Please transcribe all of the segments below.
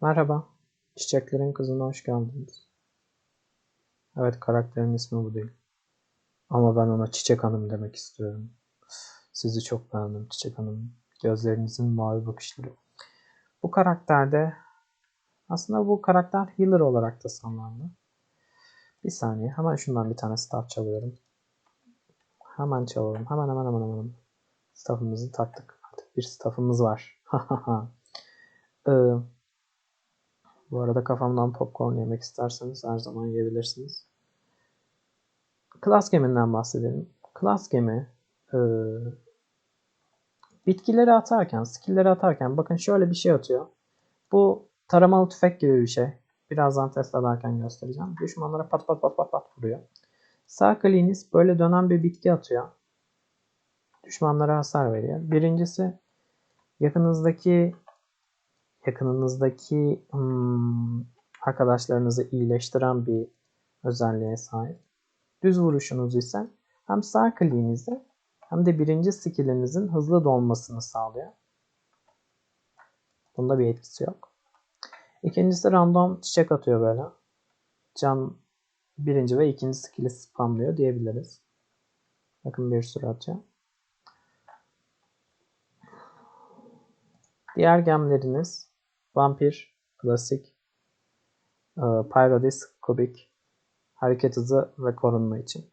Merhaba, Çiçeklerin Kızı'na hoş geldiniz. Evet, karakterin ismi bu değil. Ama ben ona Çiçek Hanım demek istiyorum. Sizi çok beğendim Çiçek Hanım. Gözlerinizin mavi bakışları. Bu karakterde aslında bu karakter healer olarak tasarlandı. Bir saniye, hemen şundan bir tane staff çalıyorum. Hemen çalalım. Hemen hemen hemen hemen. Staff'ımızı taktık. Artık bir staff'ımız var. ee, bu arada kafamdan popcorn yemek isterseniz her zaman yiyebilirsiniz. Class geminden bahsedelim. Class gemi e, bitkileri atarken, skill'leri atarken bakın şöyle bir şey atıyor. Bu taramalı tüfek gibi bir şey. Birazdan test ederken göstereceğim. Düşmanlara pat pat pat pat pat vuruyor. Sağ kliğiniz böyle dönen bir bitki atıyor. Düşmanlara hasar veriyor. Birincisi yakınızdaki yakınınızdaki hmm, arkadaşlarınızı iyileştiren bir özelliğe sahip. Düz vuruşunuz ise hem sağ kliğinizde hem de birinci skillinizin hızlı dolmasını sağlıyor. Bunda bir etkisi yok. İkincisi random çiçek atıyor böyle. Can birinci ve ikinci skill'i spamlıyor diyebiliriz. Bakın bir sürü atıyor. Diğer gemleriniz Vampir, Klasik, e, Pyrodis, Kubik, hareket hızı ve korunma için.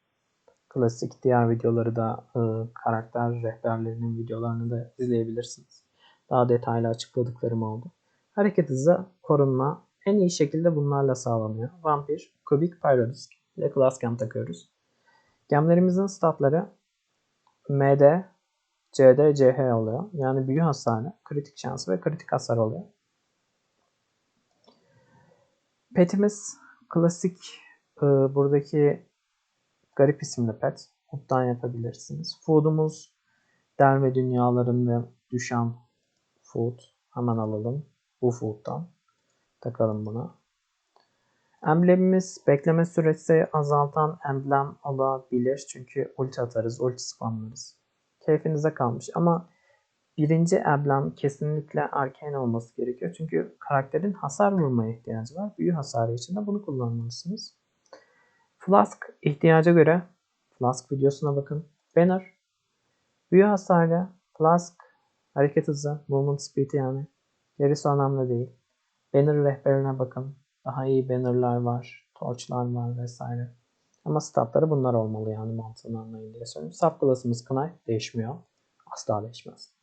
Klasik diğer videoları da e, karakter rehberlerinin videolarını da izleyebilirsiniz. Daha detaylı açıkladıklarım oldu. Hareket hızı, korunma en iyi şekilde bunlarla sağlanıyor. Vampir, Kubik, Pyrodis ile Class Gem takıyoruz. Gemlerimizin statları MD, CD, CH oluyor. Yani büyü hasarı, kritik şansı ve kritik hasar oluyor. Petimiz klasik e, buradaki garip isimli pet. Huttan yapabilirsiniz. Food'umuz derme dünyalarında düşen food. Hemen alalım. Bu food'dan. Takalım buna. Emblemimiz bekleme süresi azaltan emblem olabilir. Çünkü ulti atarız, ulti spamlarız. Keyfinize kalmış ama birinci emblem kesinlikle arcane olması gerekiyor. Çünkü karakterin hasar vurmaya ihtiyacı var. Büyü hasarı için de bunu kullanmalısınız. Flask ihtiyaca göre Flask videosuna bakın. Banner büyü hasarı, Flask hareket hızı, movement speed yani. Gerisi önemli değil. Banner rehberine bakın. Daha iyi bannerlar var, torchlar var vesaire. Ama statları bunlar olmalı yani mantığını anlayın diye söylüyorum. Subclass'ımız Knife değişmiyor. Asla değişmez.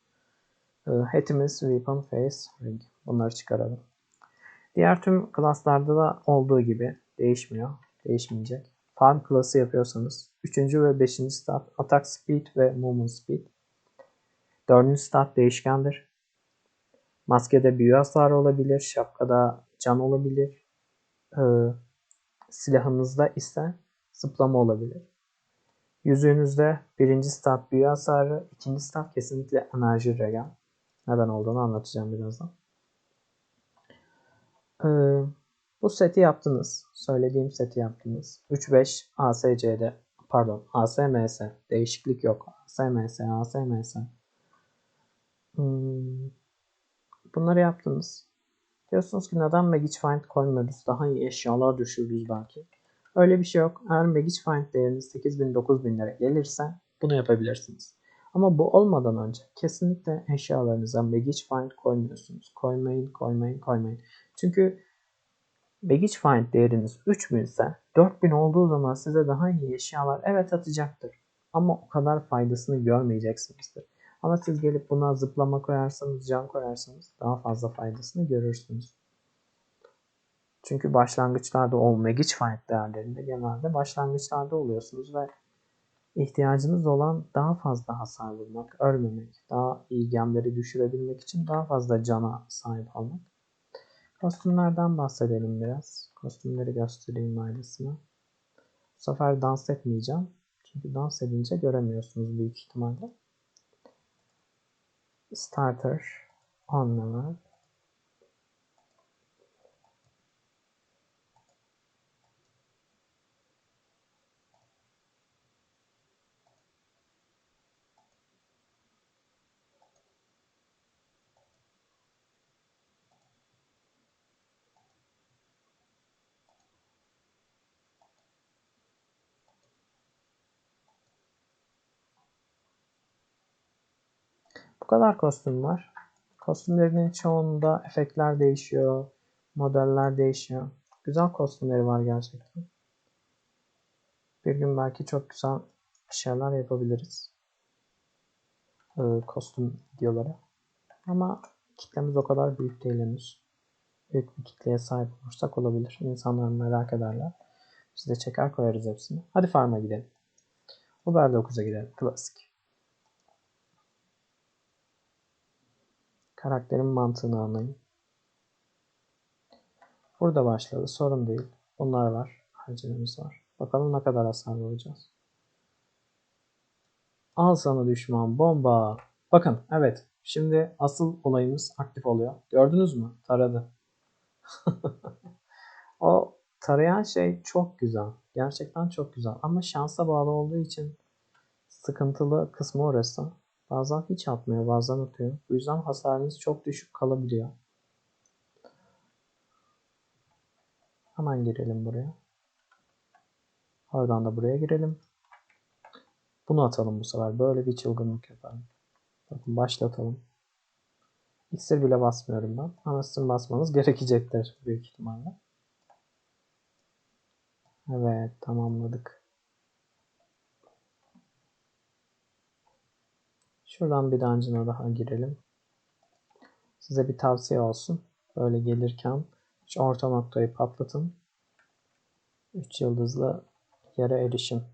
Hat'imiz Weapon, Face, Ring. Bunları çıkaralım. Diğer tüm klaslarda da olduğu gibi değişmiyor. Değişmeyecek. Farm klası yapıyorsanız 3. ve 5. stat Attack Speed ve Movement Speed. 4. stat değişkendir. Maskede büyü hasarı olabilir. Şapkada can olabilir. Ee, silahınızda ise zıplama olabilir. Yüzüğünüzde birinci stat büyü hasarı, ikinci stat kesinlikle enerji regen. Neden olduğunu anlatacağım birazdan. Ee, bu seti yaptınız. Söylediğim seti yaptınız. 3-5 ASC'de pardon ASMS değişiklik yok. ASMS, ASMS. Hmm, bunları yaptınız. Diyorsunuz ki neden Magic Find koymuyoruz? Daha iyi eşyalar düşürürüz belki. Öyle bir şey yok. Eğer Magic Find değeriniz 8000-9000 lira gelirse bunu yapabilirsiniz. Ama bu olmadan önce kesinlikle eşyalarınıza Magic Find koymuyorsunuz. Koymayın, koymayın, koymayın. Çünkü Baggage Find değeriniz 3000 ise 4000 olduğu zaman size daha iyi eşyalar evet atacaktır. Ama o kadar faydasını görmeyeceksinizdir. Ama siz gelip buna zıplama koyarsanız, can koyarsanız daha fazla faydasını görürsünüz. Çünkü başlangıçlarda o Magic Find değerlerinde genelde başlangıçlarda oluyorsunuz ve ihtiyacınız olan daha fazla hasar vurmak, ölmemek, daha iyi gemleri düşürebilmek için daha fazla cana sahip olmak. Kostümlerden bahsedelim biraz. Kostümleri göstereyim ailesine. Bu sefer dans etmeyeceğim. Çünkü dans edince göremiyorsunuz büyük ihtimalle. Starter 10 level. Bu kadar kostüm var. Kostümlerinin çoğunda efektler değişiyor. Modeller değişiyor. Güzel kostümleri var gerçekten. Bir gün belki çok güzel şeyler yapabiliriz. Ee, kostüm videoları. Ama kitlemiz o kadar büyük değil henüz. Büyük bir kitleye sahip olursak olabilir. İnsanlar merak ederler. Biz de çeker koyarız hepsini. Hadi farm'a gidelim. Uber 9'a gidelim. Klasik. Karakterin mantığını anlayın. Burada başladı. Sorun değil. Bunlar var. Harcımız var. Bakalım ne kadar hasar vuracağız. Al sana düşman. Bomba. Bakın evet. Şimdi asıl olayımız aktif oluyor. Gördünüz mü? Taradı. o tarayan şey çok güzel. Gerçekten çok güzel. Ama şansa bağlı olduğu için sıkıntılı kısmı orası. Bazen hiç atmıyor, bazen atıyor. Bu yüzden hasarınız çok düşük kalabiliyor. Hemen girelim buraya. Oradan da buraya girelim. Bunu atalım bu sefer. Böyle bir çılgınlık yapalım. Bakın başlatalım. İksir bile basmıyorum ben. Ama sizin basmanız gerekecektir büyük ihtimalle. Evet tamamladık. Şuradan bir dungeon'a daha girelim. Size bir tavsiye olsun. Böyle gelirken şu orta noktayı patlatın. 3 yıldızlı yere erişim.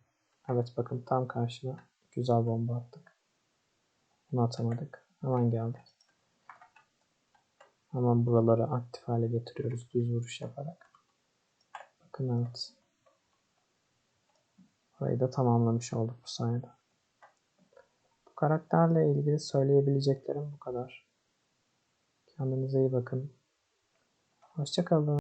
Evet bakın tam karşına güzel bomba attık. Bunu atamadık. Hemen geldi. Hemen buraları aktif hale getiriyoruz düz vuruş yaparak. Bakın evet. Burayı da tamamlamış olduk bu sayede. Karakterle ilgili söyleyebileceklerim bu kadar. Kendinize iyi bakın. Hoşçakalın.